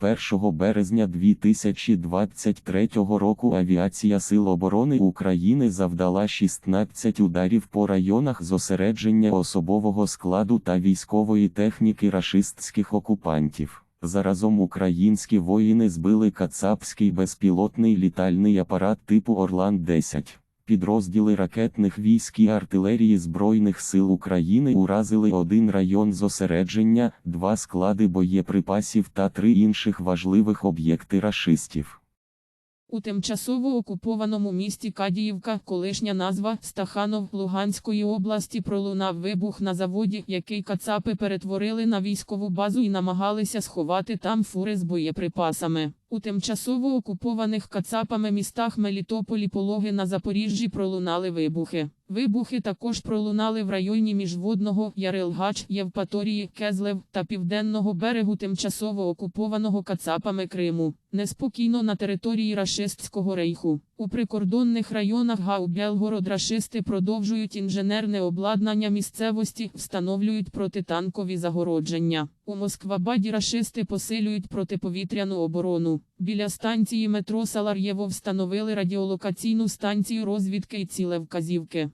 1 березня 2023 року Авіація Сил оборони України завдала 16 ударів по районах зосередження особового складу та військової техніки рашистських окупантів. Заразом українські воїни збили кацапський безпілотний літальний апарат типу Орлан-10. Підрозділи ракетних військ і артилерії Збройних сил України уразили один район зосередження, два склади боєприпасів та три інших важливих об'єкти рашистів. У тимчасово окупованому місті Кадіївка, колишня назва Стаханов Луганської області, пролунав вибух на заводі, який кацапи перетворили на військову базу і намагалися сховати там фури з боєприпасами. У тимчасово окупованих кацапами містах Мелітополі Пологи на Запоріжжі пролунали вибухи. Вибухи також пролунали в районі міжводного Ярилгач, Євпаторії, Кезлев та південного берегу тимчасово окупованого кацапами Криму. Неспокійно на території рашистського рейху. У прикордонних районах Гау Белгород рашисти продовжують інженерне обладнання місцевості, встановлюють протитанкові загородження. У Москвабаді рашисти посилюють протиповітряну оборону. Біля станції метро Салар'єво встановили радіолокаційну станцію розвідки і цілевказівки.